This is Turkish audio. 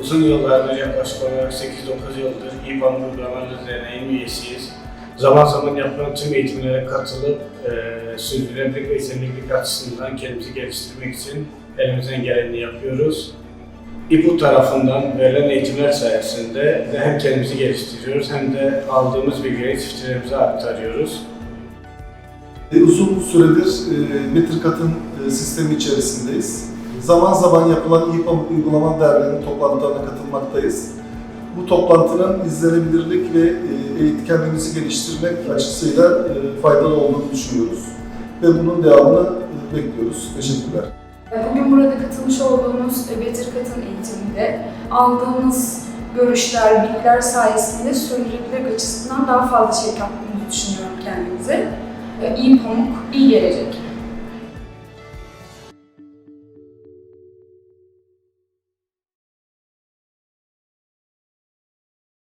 Uzun yıllardır yaklaşık olarak 8-9 yıldır İBAN uygulamaları derneğinin üyesiyiz. Zaman zaman yapılan tüm eğitimlere katılıp e, sürdürülebilirlik ve esenliklik açısından kendimizi geliştirmek için elimizden geleni yapıyoruz. İBU tarafından verilen eğitimler sayesinde de hem kendimizi geliştiriyoruz hem de aldığımız bilgileri çiftçilerimize aktarıyoruz. E, Uzun süredir e, Metrikat'ın e, sistemi içerisindeyiz. Zaman zaman yapılan İPAM uygulama derneğinin toplantılarına katılmaktayız. Bu toplantının izlenebilirlik ve e, eğitim kendimizi geliştirmek açısıyla e, faydalı olduğunu düşünüyoruz. Ve bunun devamını e, bekliyoruz. Teşekkürler. Bugün burada katılmış olduğumuz Betir Kat'ın eğitiminde aldığımız görüşler, bilgiler sayesinde sürdürülebilirlik açısından daha fazla şey kattığımızı düşünüyorum kendimize. İyi pamuk, iyi gelecek.